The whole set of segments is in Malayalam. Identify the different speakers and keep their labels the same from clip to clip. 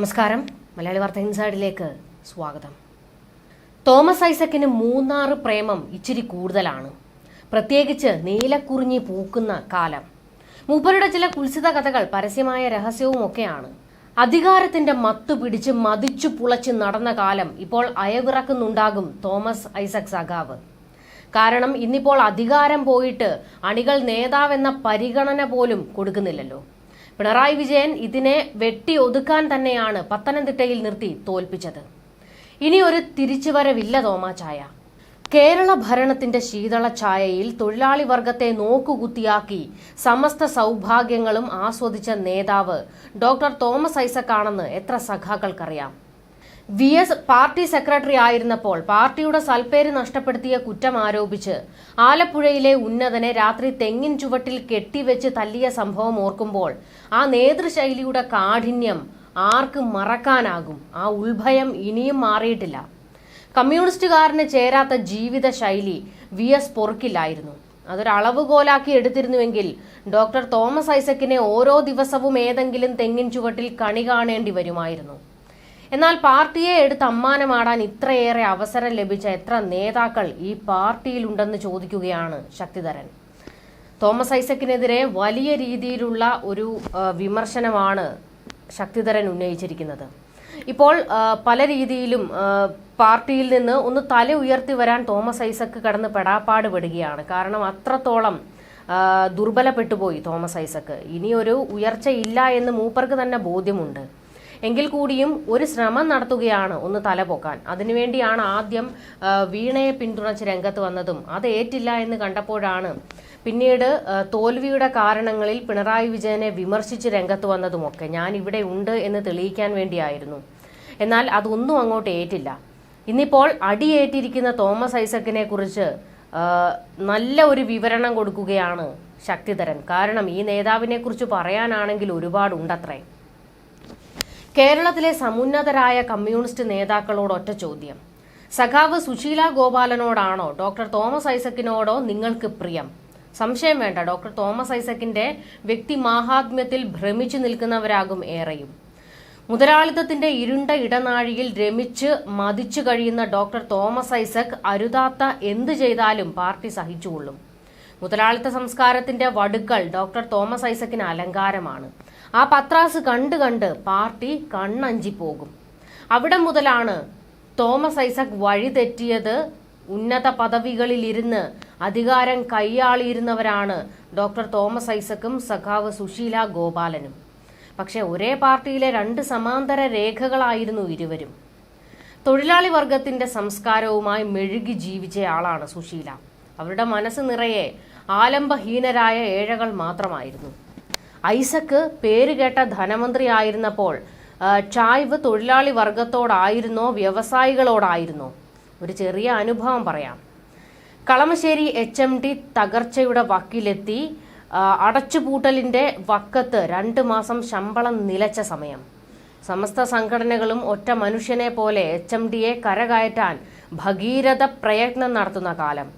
Speaker 1: നമസ്കാരം. മലയാളി വാർത്ത ഇൻസൈഡിലേക്ക് സ്വാഗതം. തോമസ് ഐസക്കിന് മൂന്നാറ് പ്രേമം ഇച്ചിരി കൂടുതലാണ്. പ്രത്യേകിച്ച് നീലക്കുറിഞ്ഞി പൂക്കുന്ന കാലം. മൂപ്പരുടെ ചില കുൽസിത കഥകൾ പരസ്യമായ രഹസ്യവും ഒക്കെയാണ് അധികാരത്തിന്റെ മത്തു പിടിച്ച് മതിച്ചു പുളച്ച് നടന്ന കാലം ഇപ്പോൾ അയവിറക്കുന്നുണ്ടാകും തോമസ് ഐസക് സഖാവ്. കാരണം ഇന്നിപ്പോൾ അധികാരം പോയിട്ട് അണികൾ നേതാവെന്ന പരിഗണന പോലും കൊടുക്കുന്നില്ലല്ലോ. പിണറായി വിജയൻ ഇതിനെ വെട്ടി ഒതുക്കാൻ തന്നെയാണ് പത്തനംതിട്ടയിൽ നിർത്തി തോൽപ്പിച്ചത്. ഇനി ഒരു തിരിച്ചുവരവില്ല തോമാചായ കേരള ഭരണത്തിന്റെ ശീതള ഛായയിൽ തൊഴിലാളി വർഗത്തെ നോക്കുകുത്തിയാക്കി സമസ്ത സൗഭാഗ്യങ്ങളും ആസ്വദിച്ച നേതാവ് ഡോക്ടർ തോമസ് ഐസക് ആണെന്ന് എത്ര സഖാക്കൾക്കറിയാം. വി എസ് പാർട്ടി സെക്രട്ടറി ആയിരുന്നപ്പോൾ പാർട്ടിയുടെ സൽപ്പേര് നഷ്ടപ്പെടുത്തിയ കുറ്റം ആരോപിച്ച് ആലപ്പുഴയിലെ ഉന്നതനെ രാത്രി തെങ്ങിൻ ചുവട്ടിൽ കെട്ടിവെച്ച് തല്ലിയ സംഭവം ഓർക്കുമ്പോൾ ആ നേതൃശൈലിയുടെ കാഠിന്യം ആർക്ക് മറക്കാനാകും? ആ ഉത്ഭയം ഇനിയും മാറിയിട്ടില്ല. കമ്മ്യൂണിസ്റ്റുകാരന് ചേരാത്ത ജീവിത ശൈലി വി എസ് പൊറുക്കില്ലായിരുന്നു. അതൊരു അളവുകോലാക്കി എടുത്തിരുന്നുവെങ്കിൽ ഡോക്ടർ തോമസ് ഐസക്കിനെ ഓരോ ദിവസവും ഏതെങ്കിലും തെങ്ങിൻ ചുവട്ടിൽ കണി കാണേണ്ടി വരുമായിരുന്നു. എന്നാൽ പാർട്ടിയെ എടുത്ത് അമ്മാനമാടാൻ ഇത്രയേറെ അവസരം ലഭിച്ച എത്ര നേതാക്കൾ ഈ പാർട്ടിയിലുണ്ടെന്ന് ചോദിക്കുകയാണ് ശക്തിധരൻ. തോമസ് ഐസക്കിനെതിരെ വലിയ രീതിയിലുള്ള ഒരു വിമർശനമാണ് ശക്തിധരൻ ഉന്നയിച്ചിരിക്കുന്നത്. ഇപ്പോൾ പല രീതിയിലും പാർട്ടിയിൽ നിന്ന് ഒന്ന് തല ഉയർത്തി വരാൻ തോമസ് ഐസക്ക് കടന്ന് പെടാപ്പാട് പെടുകയാണ്. കാരണം അത്രത്തോളം ദുർബലപ്പെട്ടുപോയി തോമസ് ഐസക്ക്. ഇനിയൊരു ഉയർച്ചയില്ല എന്ന് മൂപ്പർക്ക് തന്നെ ബോധ്യമുണ്ട്. എങ്കിൽ കൂടിയും ഒരു ശ്രമം നടത്തുകയാണ് ഒന്ന് തലപൊക്കാൻ. അതിനുവേണ്ടിയാണ് ആദ്യം വീണയെ പിന്തുണച്ച് രംഗത്ത് വന്നതും. അത് ഏറ്റില്ല എന്ന് കണ്ടപ്പോഴാണ് പിന്നീട് തോൽവിയുടെ കാരണങ്ങളിൽ പിണറായി വിജയനെ വിമർശിച്ച് രംഗത്ത് വന്നതുമൊക്കെ. ഞാൻ ഇവിടെ ഉണ്ട് എന്ന് തെളിയിക്കാൻ വേണ്ടിയായിരുന്നു. എന്നാൽ അതൊന്നും അങ്ങോട്ട് ഏറ്റില്ല. ഇന്നിപ്പോൾ അടിയേറ്റിരിക്കുന്ന തോമസ് ഐസക്കിനെ കുറിച്ച് നല്ല ഒരു വിവരണം കൊടുക്കുകയാണ് ശക്തിധരൻ. കാരണം ഈ നേതാവിനെ കുറിച്ച് പറയാനാണെങ്കിൽ ഒരുപാടുണ്ടത്രേ. കേരളത്തിലെ സമുന്നതരായ കമ്മ്യൂണിസ്റ്റ് നേതാക്കളോട് ഒറ്റ ചോദ്യം. സഖാവ് സുശീല ഗോപാലനോടാണോ ഡോക്ടർ തോമസ് ഐസക്കിനോടോ നിങ്ങൾക്ക് പ്രിയം? സംശയം വേണ്ട ഡോക്ടർ തോമസ് ഐസക്കിന്റെ വ്യക്തി മാഹാത്മ്യത്തിൽ ഭ്രമിച്ചു നിൽക്കുന്നവരാകും ഏറെയും. മുതലാളിത്തത്തിന്റെ ഇരുണ്ട ഇടനാഴിയിൽ രമിച്ച് മതിച്ചു കഴിയുന്ന ഡോക്ടർ തോമസ് ഐസക് അരുതാത്ത എന്ത് ചെയ്താലും പാർട്ടി സഹിച്ചുകൊള്ളും. മുതലാളിത്ത സംസ്കാരത്തിന്റെ വടുക്കൾ ഡോക്ടർ തോമസ് ഐസക്കിന് അലങ്കാരമാണ്. ആ പത്രാസ് കണ്ട് കണ്ട് പാർട്ടി കണ്ണഞ്ചി പോകും. അവിടെ മുതലാണ് തോമസ് ഐസക് വഴിതെറ്റിയത് ഉന്നത പദവികളിലിരുന്ന് അധികാരം കൈയാളിയിരുന്നവരാണ് ഡോക്ടർ തോമസ് ഐസക്കും സഖാവ് സുശീല ഗോപാലനും. പക്ഷെ ഒരേ പാർട്ടിയിലെ രണ്ട് സമാന്തര രേഖകളായിരുന്നു ഇരുവരും. തൊഴിലാളി വർഗത്തിന്റെ സംസ്കാരവുമായി മെഴുകി ജീവിച്ച ആളാണ് സുശീല. അവരുടെ മനസ്സ് നിറയെ ആലംബഹീനരായ ഏഴകൾ മാത്രമായിരുന്നു. ഐസക്ക് പേരുകേട്ട ധനമന്ത്രി ആയിരുന്നപ്പോൾ ആ, ചായ്വ് തൊഴിലാളി വർഗത്തോടായിരുന്നോ വ്യവസായികളോടായിരുന്നോ? ഒരു ചെറിയ അനുഭവം പറയാം. കളമശ്ശേരി എച്ച് എം ടി തകർച്ചയുടെ വക്കിലെത്തി അടച്ചുപൂട്ടലിന്റെ വക്കത്ത് രണ്ട് മാസം ശമ്പളം നിലച്ച സമയം. സമസ്ത സംഘടനകളും ഒറ്റ മനുഷ്യനെ പോലെ എച്ച് എം ഡിയെ കരകയറ്റാൻ ഭഗീരഥ പ്രയത്നം നടത്തുന്ന കാലം.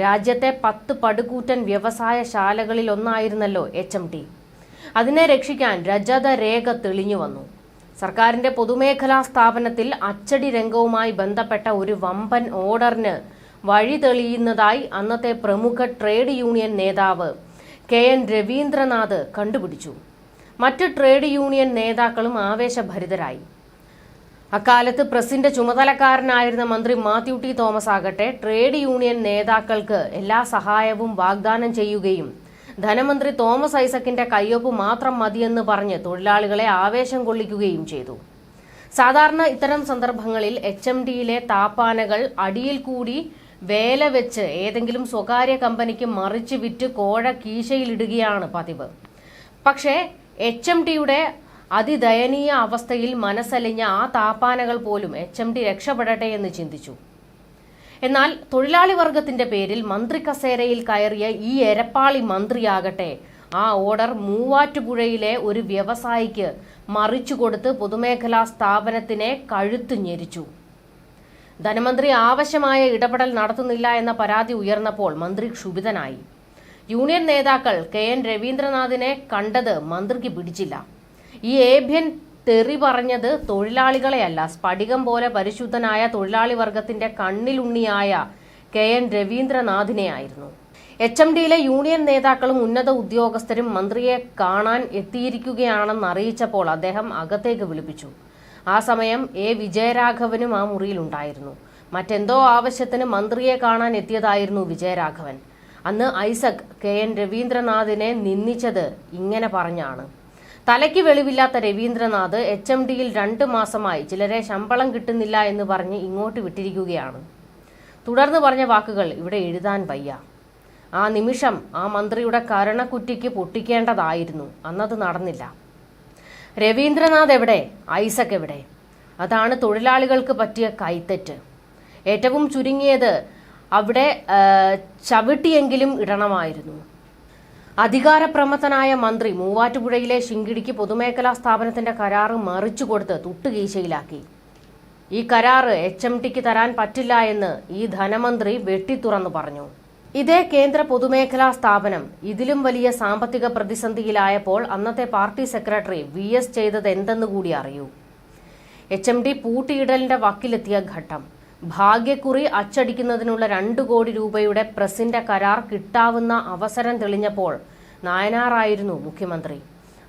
Speaker 1: രാജ്യത്തെ പത്ത് പടുകൂറ്റൻ വ്യവസായശാലകളിൽ ഒന്നായിരുന്നല്ലോ എച്ച് എം ടി. അതിനെ രക്ഷിക്കാൻ രജത രേഖ തെളിഞ്ഞു വന്നു. സർക്കാരിന്റെ പൊതുമേഖലാ സ്ഥാപനത്തിൽ അച്ചടി രംഗവുമായി ബന്ധപ്പെട്ട ഒരു വമ്പൻ ഓർഡറിന് വഴി തെളിയുന്നതായി അന്നത്തെ പ്രമുഖ ട്രേഡ് യൂണിയൻ നേതാവ് കെ എൻ രവീന്ദ്രനാഥ് കണ്ടുപിടിച്ചു. മറ്റ് ട്രേഡ് യൂണിയൻ നേതാക്കളും ആവേശഭരിതരായി. അക്കാലത്ത് പ്രസിന്റെ ചുമതലക്കാരനായിരുന്ന മന്ത്രി മാത്യു ടി തോമസ് ആകട്ടെ ട്രേഡ് യൂണിയൻ നേതാക്കൾക്ക് എല്ലാ സഹായവും വാഗ്ദാനം ചെയ്യുകയും ധനമന്ത്രി തോമസ് ഐസക്കിന്റെ കയ്യൊപ്പ് മാത്രം മതിയെന്ന് പറഞ്ഞ് തൊഴിലാളികളെ ആവേശം കൊള്ളിക്കുകയും ചെയ്തു. സാധാരണ ഇത്തരം സന്ദർഭങ്ങളിൽ എച്ച് എം ഡിയിലെ താപ്പാനകൾ അടിയിൽ കൂടി വേല വെച്ച് ഏതെങ്കിലും സ്വകാര്യ കമ്പനിക്ക് മറിച്ച് വിറ്റ് കോഴ കീശയിലിടുകയാണ് പതിവ്. പക്ഷേ എച്ച് എം ടിയുടെ അതിദയനീയ അവസ്ഥയിൽ മനസ്സലിഞ്ഞ ആ താപ്പാനകൾ പോലും എച്ച് എം ഡി രക്ഷപ്പെടട്ടെ എന്ന് ചിന്തിച്ചു. എന്നാൽ തൊഴിലാളി വർഗത്തിന്റെ പേരിൽ മന്ത്രി കസേരയിൽ കയറിയ ഈ എരപ്പാളി മന്ത്രിയാകട്ടെ. ആ ഓർഡർ മൂവാറ്റുപുഴയിലെ ഒരു വ്യവസായിക്ക് മറിച്ചു കൊടുത്ത് പൊതുമേഖലാ സ്ഥാപനത്തിനെ കഴുത്തു ഞെരിച്ചു. ധനമന്ത്രി ആവശ്യമായ ഇടപെടൽ നടത്തുന്നില്ല എന്ന പരാതി ഉയർന്നപ്പോൾ മന്ത്രി ക്ഷുഭിതനായി. യൂണിയൻ നേതാക്കൾ കെ എൻ രവീന്ദ്രനാഥിനെ കണ്ടത് മന്ത്രിക്ക് പിടിച്ചില്ല. ഈ ഏഭ്യൻ തെറി പറഞ്ഞത് തൊഴിലാളികളെയല്ല. സ്ഫടികം പോലെ പരിശുദ്ധനായ തൊഴിലാളി വർഗത്തിന്റെ കണ്ണിലുണ്ണിയായ കെ എൻ രവീന്ദ്രനാഥിനെ ആയിരുന്നു എച്ച് എം ഡിയിലെ യൂണിയൻ നേതാക്കളും ഉന്നത ഉദ്യോഗസ്ഥരും മന്ത്രിയെ കാണാൻ എത്തിയിരിക്കുകയാണെന്ന് അറിയിച്ചപ്പോൾ അദ്ദേഹം അകത്തേക്ക് വിളിപ്പിച്ചു. ആ സമയം എ വിജയരാഘവനും ആ മുറിയിലുണ്ടായിരുന്നു. മറ്റെന്തോ ആവശ്യത്തിന് മന്ത്രിയെ കാണാൻ എത്തിയതായിരുന്നു വിജയരാഘവൻ. അന്ന് ഐസക് കെ എൻ രവീന്ദ്രനാഥിനെ നിന്ദിച്ചത് ഇങ്ങനെ പറഞ്ഞാണ്. തലയ്ക്ക് വെളിവില്ലാത്ത രവീന്ദ്രനാഥ് എച്ച് എം ഡിയിൽ രണ്ട് മാസമായി ചിലരെ ശമ്പളം കിട്ടുന്നില്ല എന്ന് പറഞ്ഞ് ഇങ്ങോട്ട് വിട്ടിരിക്കുകയാണ്. തുടർന്ന് പറഞ്ഞ വാക്കുകൾ ഇവിടെ എഴുതാൻ വയ്യ. ആ നിമിഷം ആ മന്ത്രിയുടെ കരണക്കുറ്റിക്ക് പൊട്ടിക്കേണ്ടതായിരുന്നു. അന്നത് നടന്നില്ല. രവീന്ദ്രനാഥ് എവിടെ? ഐസക് എവിടെ? അതാണ് തൊഴിലാളികൾക്ക് പറ്റിയ കൈത്തെറ്റ് ഏറ്റവും ചുരുങ്ങിയത് അവിടെ ചവിട്ടിയെങ്കിലും ഇടണമായിരുന്നു. അധികാരപ്രമത്തനായ മന്ത്രി മൂവാറ്റുപുഴയിലെ ശിങ്കിടിക്ക് പൊതുമേഖലാ സ്ഥാപനത്തിന്റെ കരാറ് മറിച്ചു കൊടുത്ത് തുട്ടുകീശയിലാക്കി. ഈ കരാറ് എച്ച് എം ടിക്ക് തരാൻ പറ്റില്ല എന്ന് ഈ ധനമന്ത്രി വെട്ടിത്തുറന്നു പറഞ്ഞു. ഇതേ കേന്ദ്ര പൊതുമേഖലാ സ്ഥാപനം ഇതിലും വലിയ സാമ്പത്തിക പ്രതിസന്ധിയിലായപ്പോൾ അന്നത്തെ പാർട്ടി സെക്രട്ടറി വി എസ് ചെയ്തത് എന്തെന്ന് കൂടി അറിയൂ. എച്ച് എം ഡി പൂട്ടിയിടലിന്റെ വക്കിലെത്തിയ ഘട്ടം. ഭാഗ്യക്കുറി അച്ചടിക്കുന്നതിനുള്ള രണ്ടു കോടി രൂപയുടെ പ്രസിന്റെ കരാർ കിട്ടാവുന്ന അവസരം തെളിഞ്ഞപ്പോൾ നായനാറായിരുന്നു മുഖ്യമന്ത്രി.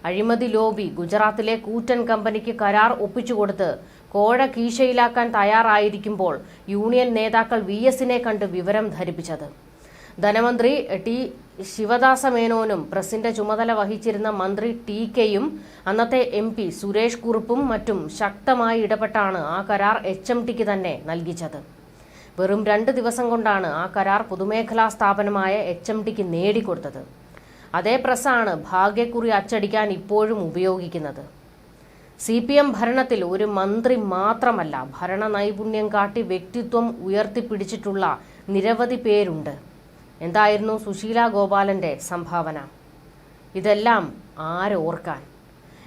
Speaker 1: അഴിമതി ലോബി ഗുജറാത്തിലെ കൂറ്റൻ കമ്പനിക്ക് കരാർ ഒപ്പിച്ചുകൊടുത്ത് കോഴ കീശയിലാക്കാൻ തയ്യാറായിരിക്കുമ്പോൾ യൂണിയൻ നേതാക്കൾ വി എസിനെ കണ്ട് വിവരം ധരിപ്പിച്ചത്. ധനമന്ത്രി ടി ശിവദാസ മേനോനും പ്രസിന്റെ ചുമതല വഹിച്ചിരുന്ന മന്ത്രി ടി കെയും അന്നത്തെ എം പി സുരേഷ് കുറുപ്പും മറ്റും ശക്തമായി ഇടപെട്ടാണ് ആ കരാർ എച്ച് എം ടിക്ക് തന്നെ നൽകിച്ചത്. വെറും രണ്ട് ദിവസം കൊണ്ടാണ് ആ കരാർ പൊതുമേഖലാ സ്ഥാപനമായ എച്ച് എം ടിക്ക് നേടിക്കൊടുത്തത്. അതേ പ്രസ്സാണ് ഭാഗ്യക്കുറി അച്ചടിക്കാൻ ഇപ്പോഴും ഉപയോഗിക്കുന്നത്. സി പി എം ഭരണത്തിൽ ഒരു മന്ത്രി മാത്രമല്ല ഭരണ നൈപുണ്യം കാട്ടി വ്യക്തിത്വം ഉയർത്തിപ്പിടിച്ചിട്ടുള്ള നിരവധി പേരുണ്ട്. എന്തായിരുന്നു സുശീല ഗോപാലന്റെ സംഭാവന? ഇതെല്ലാം ആരോർക്കാൻ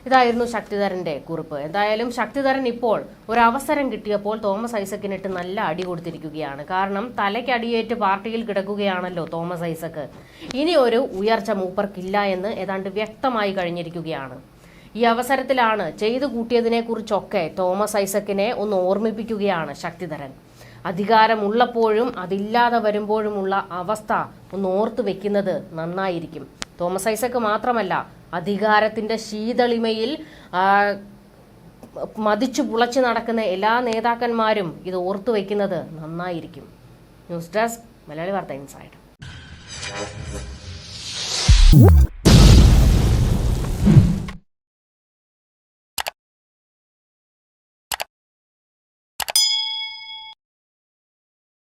Speaker 1: ഇതായിരുന്നു ശക്തിധരന്റെ കുറിപ്പ്. എന്തായാലും ശക്തിധരൻ ഇപ്പോൾ ഒരു അവസരം കിട്ടിയപ്പോൾ തോമസ് ഐസക്കിനിട്ട് നല്ല അടി കൊടുത്തിരിക്കുകയാണ്. കാരണം തലയ്ക്കടിയേറ്റ് പാർട്ടിയിൽ കിടക്കുകയാണല്ലോ തോമസ് ഐസക്ക്. ഇനി ഒരു ഉയർച്ച മൂപ്പർക്കില്ല എന്ന് ഏതാണ്ട് വ്യക്തമായി കഴിഞ്ഞിരിക്കുകയാണ്. ഈ അവസരത്തിലാണ് ചെയ്തു കൂട്ടിയതിനെക്കുറിച്ചൊക്കെ തോമസ് ഐസക്കിനെ ഒന്ന് ഓർമ്മിപ്പിക്കുകയാണ് ശക്തിധരൻ. അധികാരമുള്ളപ്പോഴും അതില്ലാതെ വരുമ്പോഴുമുള്ള അവസ്ഥ ഒന്ന് ഓർത്തു വെക്കുന്നത് നന്നായിരിക്കും. തോമസ് ഐസക്ക് മാത്രമല്ല അധികാരത്തിന്റെ ശീതളിമയിൽ മതിച്ചു പുളച്ചു നടക്കുന്ന എല്ലാ നേതാക്കന്മാരും ഇത് ഓർത്തു വെക്കുന്നത് നന്നായിരിക്കും. ന്യൂസ് ഡെസ്ക് മലയാളി വാർത്ത ഇൻസൈഡ്.